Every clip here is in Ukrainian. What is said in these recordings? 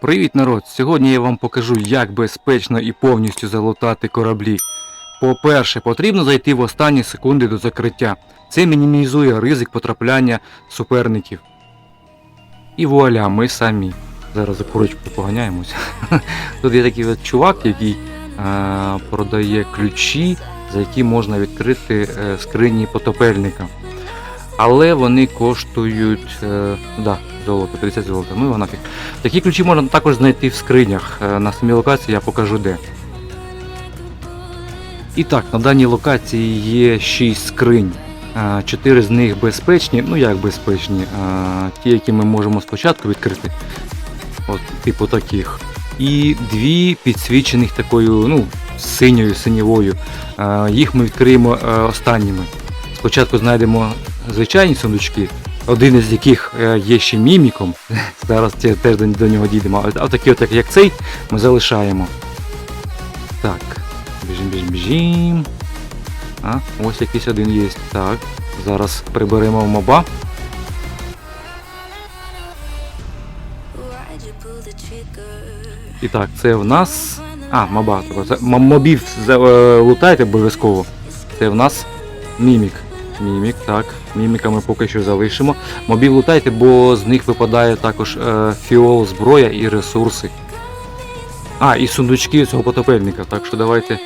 Привіт, народ! Сьогодні я вам покажу, як безпечно і повністю залутати кораблі. По-перше, потрібно зайти в останні секунди до закриття. Це мінімізує ризик потрапляння суперників. І вуаля, ми самі. Зараз за курочку поганяємось. Тут є такий от чувак, який е, продає ключі, за які можна відкрити е, скрині потопельника. Але вони коштують. Е, да, золото, 50 золота. Ну його нафіг. Такі ключі можна також знайти в скринях. Е, На самій локації я покажу де. І так, на даній локації є 6 скринь. 4 з них безпечні, ну як безпечні, е, ті, які ми можемо спочатку відкрити, от, типу таких. І дві підсвічених такою, ну, синьою, синєвою. Е, Їх ми відкриємо е, останніми. Спочатку знайдемо звичайні сундучки, один із яких е, є ще міміком. Зараз теж до, нього дійдемо. А такі от як, цей ми залишаємо. Так, біжим, біжим, біжим. А, ось якийсь один є. Так, зараз приберемо моба. І так, це в нас. А, моба. Мобів е, лутайте обов'язково. Це в нас мімік. Мімік, так. Міміка ми поки що залишимо. Мобів лутайте, бо з них випадає також е, фіол, зброя і ресурси. А, і сундучки цього потопельника. Так що давайте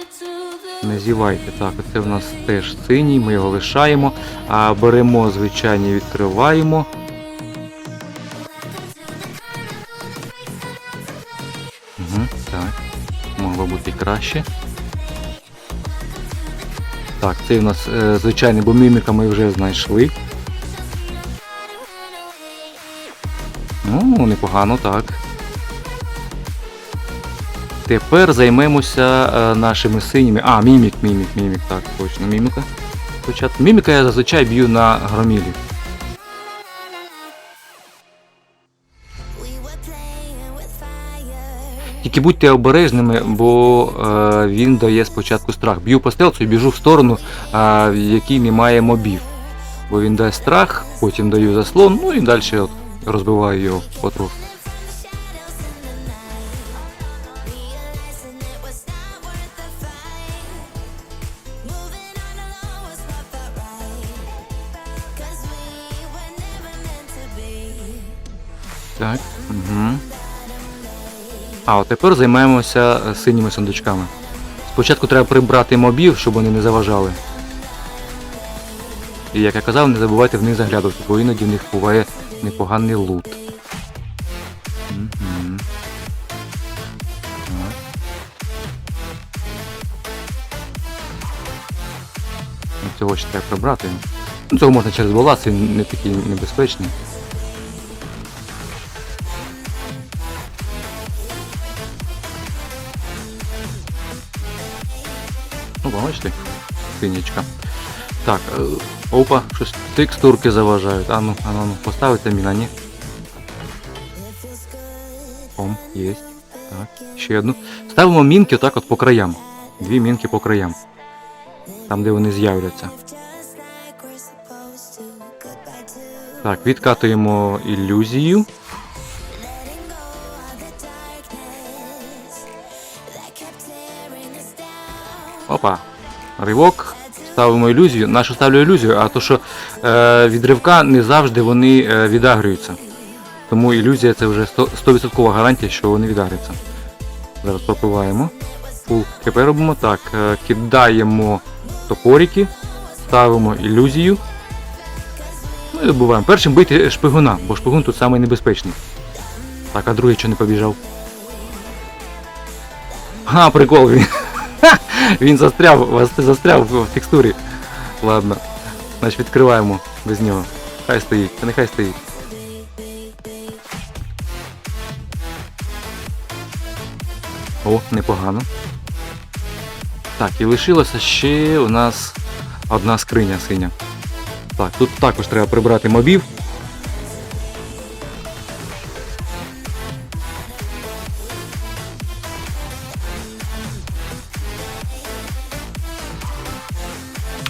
не зівайте. Так, це в нас теж синій, ми його лишаємо. А беремо звичайні, відкриваємо. Угу, так. Могло бути краще. Так, цей у нас е, звичайний, бо міміка ми вже знайшли. Ну, непогано, так. Тепер займемося е, нашими синіми. А, мімік, мімік, мімік, так, точно, міміка. Міміка я зазвичай б'ю на громілі. Тільки будьте обережними, бо е, він дає спочатку страх. Б'ю по стелцу і біжу в сторону, е, в якій немає мобів. Бо він дає страх, потім даю заслон, ну і далі от розбиваю його потроху. Так. Угу. А от тепер займаємося е, синіми сундучками. Спочатку треба прибрати мобів, щоб вони не заважали. І як я казав, не забувайте в них заглядувати, бо іноді в них буває непоганий лут. Ну, Цього ще треба прибрати. Ну, Цього можна через баланс, він не такий небезпечний. Бачите, синячка. Так, е, опа, щось текстурки заважають. А ну, а ну, ну, поставити міна, ні. Ом, є. Так, ще одну. Ставимо мінки отак от по краям. Дві мінки по краям. Там, де вони з'являться. Так, відкатуємо ілюзію. Опа. Ривок. Ставимо ілюзію. Нашу ставлю ілюзію, а то що е, від ривка не завжди вони е, відагрюються. Тому ілюзія це вже 100%, 100% гарантія, що вони відагрюються. Зараз пропиваємо. Фул КП робимо так. Е, кидаємо топорики, ставимо ілюзію. Ну і добуваємо. Першим бити шпигуна, бо шпигун тут самий небезпечний. Так, а другий що не побіжав. А, прикол він. Він застряв, застряв в текстурі. Ладно. Значить відкриваємо без нього. Хай стоїть, нехай стоїть. О, непогано. Так, і лишилося ще у нас одна скриня синя. Так, тут також треба прибрати мобів.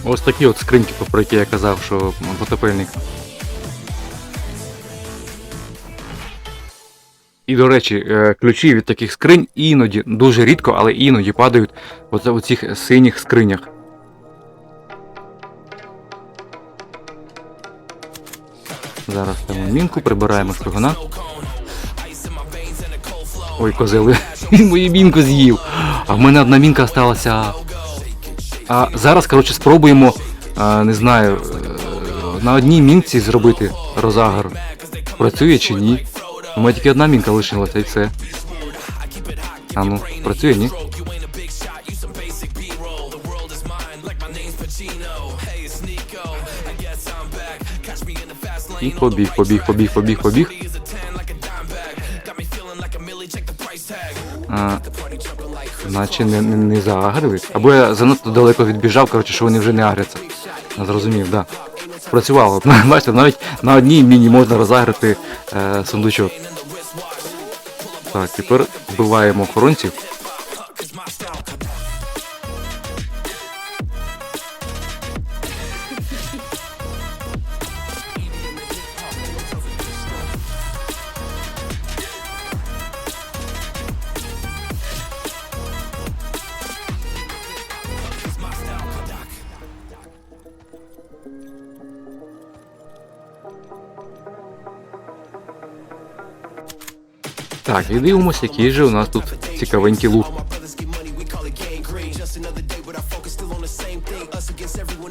Ось такі от скриньки, про які я казав, що потопельник. І, до речі, е, ключі від таких скринь іноді, дуже рідко, але іноді падають у цих синіх скринях. Зараз ставимо мінку, прибираємо шпигуна. Ой, козели, він мою мінку з'їв. А в мене одна мінка залишилася. А зараз, коротше, спробуємо, а, не знаю, е, на одній мінці зробити розагар. Працює чи ні? У мене тільки одна мінка лишилася і все. А ну, працює, ні? І побіг, побіг, побіг, побіг, побіг. А, наче не, не, не заагрили. Або я занадто далеко відбіжав, коротше, що вони вже не агряться. Зрозумів, так. Да. Спрацювало. Бачите, навіть на одній міні можна розагрити е, сундучок. Так, тепер вбиваємо охоронців. Так, і дивимося, який же у нас тут цікавенький лут.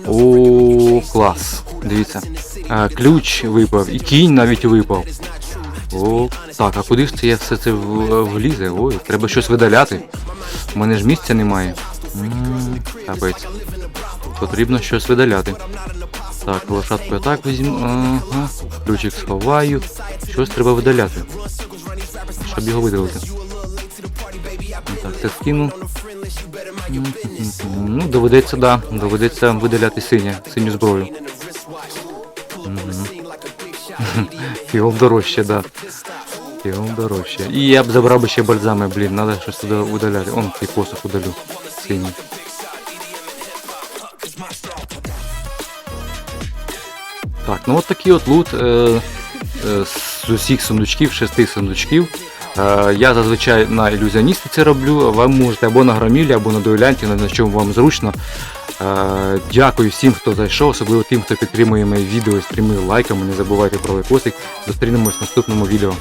О, клас. Дивіться. А, ключ випав, і кінь навіть випав. О, так, а куди ж це я все це влізе? Ой, треба щось видаляти. У мене ж місця немає. М, Капець. Потрібно щось видаляти. Так, лошадку я так візьму. Ага. Ключик сховаю. Щось треба видаляти. Щоб його видалити. Так, це скину. Ну, доведеться, да. Доведеться видаляти синє, синю зброю. Фіол дорожче, да. Фіол дорожче. І я б забрав би ще бальзами, блін, треба щось туди видаляти. Он цей посох удалю. Синій. Так, ну от такий от лут е, е, з усіх сундучків, шести сундучків. Е, я зазвичай на ілюзіоністиці роблю, ви можете або на громілі, або на дуелянті, на чому вам зручно. Е, дякую всім, хто зайшов, особливо тим, хто підтримує мої відео стріми лайками. Не забувайте про лайкосик. Зустрінемось в наступному відео.